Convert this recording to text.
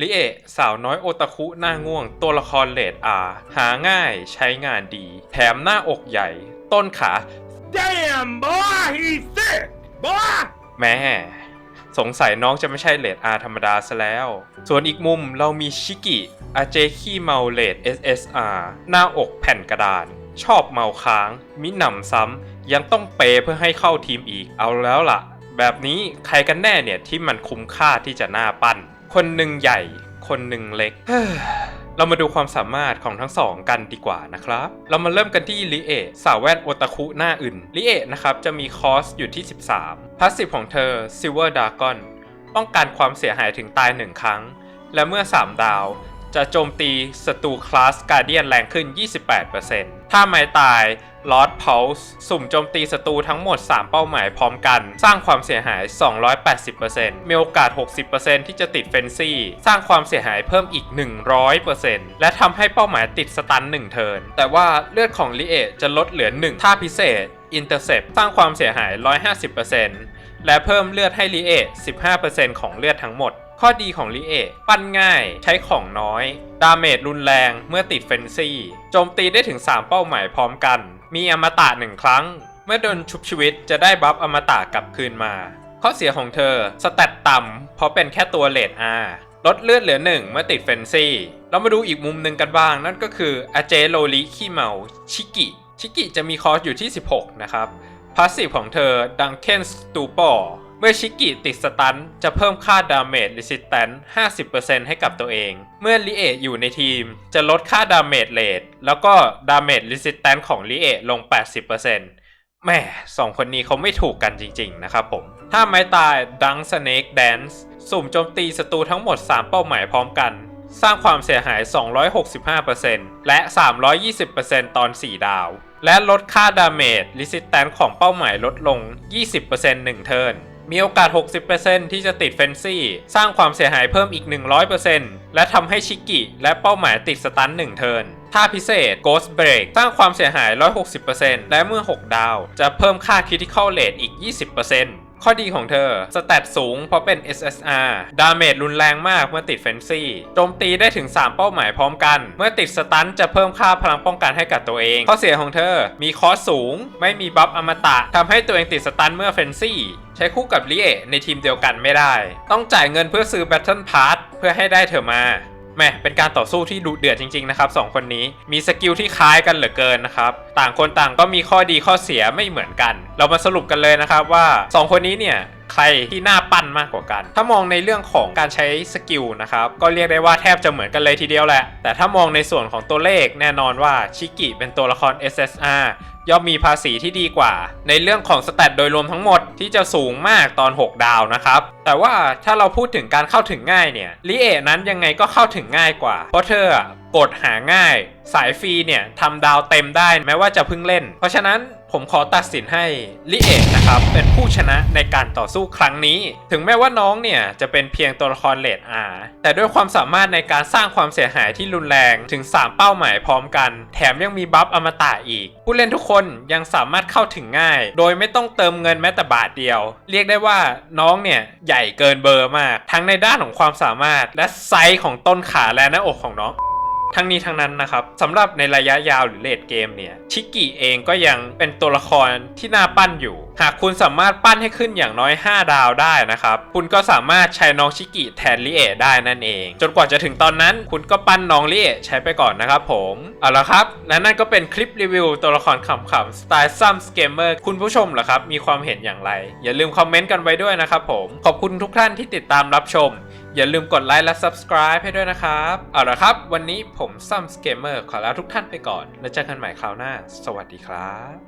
ลิเอะสาวน้อยโอตาคุหน้าง่วง ตัวละครเลดอาหาง่ายใช้งานดี แถมหน้าอกใหญ่ ต้นขา Damn, boy, he's thick, boy! แม่สงสัยน้องจะไม่ใช่เลดอาธรรมดาซะแล้ว ส่วนอีกมุมเรามีชิกิ อาเจขี้เมาเลด SSR หน้าอกแผ่นกระดาน ชอบเมาค้าง มิหนำซ้ำ ยังต้องเปย์เพื่อให้เข้าทีมอีก เอาแล้วล่ะ แบบนี้ใครกันแน่เนี่ยที่มันคุ้มค่าที่จะหน้าปั้น คนหนึ่งใหญ่ คนหนึ่งเล็ก เรามาดูความสามารถของทั้งสองกันดีกว่านะครับ เรามาเริ่มกันที่ลิเอะสาวแว่นโอตาคุหน้าอื่นลิเอะนะครับจะมีคอสอยู่ที่ 13พาสซีฟของเธอ Silver Dragon ป้องกันความเสียหายถึงตาย1ครั้ง และเมื่อ 3 ดาวจะโจมตีศัตรูคลาสการเดียนแรงขึ้น 28%ถ้าไม่ตาย Lord Pulse สุ่มโจมตีศัตรูทั้งหมด 3 เป้าหมายพร้อมกัน สร้างความเสียหาย 280%มีโอกาส 60%ที่จะติดเฟนซี่ สร้างความเสียหายเพิ่มอีก 100%และทำให้เป้าหมายติดสตัน1เทิร์นแต่ว่าเลือดของลิเอจะลดเหลือ1ท่าพิเศษ Intercept สร้างความเสียหาย 150%และเพิ่มเลือดให้ลิเอ15%ของเลือดทั้งหมด ข้อดีของลิเอปั้นง่ายใช้ของน้อย ดาเมจรุนแรงเมื่อติดเฟนซี่โจมตีได้ถึง 3 เป้าหมายพร้อมกัน มีอมตะหนึ่งครั้ง เมื่อโดนชุบชีวิตจะได้บัฟอมตะกลับคืนมา ข้อเสียของเธอ สแตตต่ำเพราะเป็นแค่ตัวเลดอาลดเลือดเหลือหนึ่งเมื่อติดเฟนซี่ เรามาดูอีกมุมหนึ่งกันบ้าง นั่นก็คืออาเจโรลิขี้เมาชิกิ ชิกิจะมีคอสอยู่ที่ 16 นะครับพาสซีฟของเธอดังเคนสตูปอร์ เมื่อชิกิติดสตันจะเพิ่มค่าดาเมจ r ิ s ิ t แ n น50%ให้กับตัวเอง เมื่อลิเอะอยู่ในทีม จะลดค่าดาเมจเลทแล้วก็ดาเมจ r ิ s ิ t แ n นของลิเอะลง 80%แม่สองคนนี้เขาไม่ถูกกันจริงๆนะครับผม ถ้าไม้ตายดังสเน k แดนซ์สุ่มโจมตีศัตรูทั้งหมด 3 เป้าหมายพร้อมกัน สร้างความเสียหาย 265%และ 320%ตอน 4 ดาว และลดค่าดาเมจ r ิ s ิ t แ n นของเป้าหมายลดลง 20% 1 เทิร์น มีโอกาส 60%ที่จะติดเฟนซี่ สร้างความเสียหายเพิ่มอีก 100%และทำให้ชิกิและเป้าหมายติดสตัน1เทิร์นท่าพิเศษ Ghost Break สร้างความเสียหาย 160%และเมื่อ 6 ดาว จะเพิ่มค่า Critical Rate อีก 20%ข้อดีของเธอ สแตทสูงเพราะเป็น SSR ดาเมจรุนแรงมากเมื่อติดเฟนซี่ โจมตีได้ถึง 3 เป้าหมายพร้อมกัน เมื่อติดสตันจะเพิ่มค่าพลังป้องกันให้กับตัวเอง ข้อเสียของเธอ มีคอสสูง ไม่มีบัฟอมตะทำให้ตัวเองติดสตันเมื่อเฟนซี่ ช้คู่กับลิเอะในทีมเดียวกันไม่ได้ ต้องจ่ายเงินเพื่อซื้อ Battle Pass เพื่อให้ได้เธอมาแหม่เป็นการต่อสู้ที่ดุเดือดจริงๆนะครับสองคนนี้มีสกิลที่คล้ายกันเหลือเกินนะครับต่างคนต่างก็มีข้อดีข้อเสียไม่เหมือนกัน เรามาสรุปกันเลยนะครับว่า 2 คนนี้เนี่ย ใครที่น่าปั้นมากกว่ากัน ถ้ามองในเรื่องของการใช้สกิลนะครับ ก็เรียกได้ว่าแทบจะเหมือนกันเลยทีเดียวแหละ แต่ถ้ามองในส่วนของตัวเลขแน่นอนว่าชิกิเป็นตัวละคร SSR ย่อมมีภาษีที่ดีกว่า ในเรื่องของสแตทโดยรวมทั้งหมดที่จะสูงมากตอน 6 ดาวนะครับ แต่ว่าถ้าเราพูดถึงการเข้าถึงง่ายเนี่ยลิเอะนั้นยังไงก็เข้าถึงง่ายกว่า เพราะเธอกดหาง่าย สายฟรีเนี่ยทำดาวเต็มได้แม้ว่าจะเพิ่งเล่น เพราะฉะนั้น ผมขอตัดสินให้ลิเอะนะครับเป็นผู้ชนะในการต่อสู้ครั้งนี้ ถึงแม้ว่าน้องเนี่ยจะเป็นเพียงตัวละครเลดอาแต่ด้วยความสามารถในการสร้างความเสียหายที่รุนแรงถึง 3 เป้าหมายพร้อมกัน แถมยังมีบัฟอมตะอีก ผู้เล่นทุกคนยังสามารถเข้าถึงง่าย โดยไม่ต้องเติมเงินแม้แต่บาทเดียว เรียกได้ว่าน้องเนี่ยใหญ่เกินเบอร์มาก ทั้งในด้านของความสามารถและไซส์ของต้นขาและหน้าอกของน้อง ทั้งนี้ทั้งนั้นนะครับสำหรับในระยะยาวหรือเลดเกมเนี่ยชิกิเองก็ยังเป็นตัวละครที่น่าปั้นอยู่ หากคุณสามารถปั้นให้ขึ้นอย่างน้อย 5 ดาวได้นะครับ คุณก็สามารถใช้น้องชิกิแทนลิเอะได้นั่นเอง จนกว่าจะถึงตอนนั้นคุณก็ปั้นน้องลิเอะใช้ไปก่อนนะครับผมเอาละครับ และนั่นก็เป็นคลิปรีวิวตัวละครขำๆสไตล์ซัมสเกมเมอร์คุณผู้ชมเหรอครับมีความเห็นอย่างไร อย่าลืมคอมเมนต์กันไว้ด้วยนะครับผมขอบคุณทุกท่านที่ติดตามรับชม อย่าลืมกดไลค์และ subscribe ให้ด้วยนะครับ เอาละครับ วันนี้ผมซัมสเกมเมอร์ขอลาทุกท่านไปก่อน แล้วเจอกันใหม่คราวหน้า สวัสดีครับ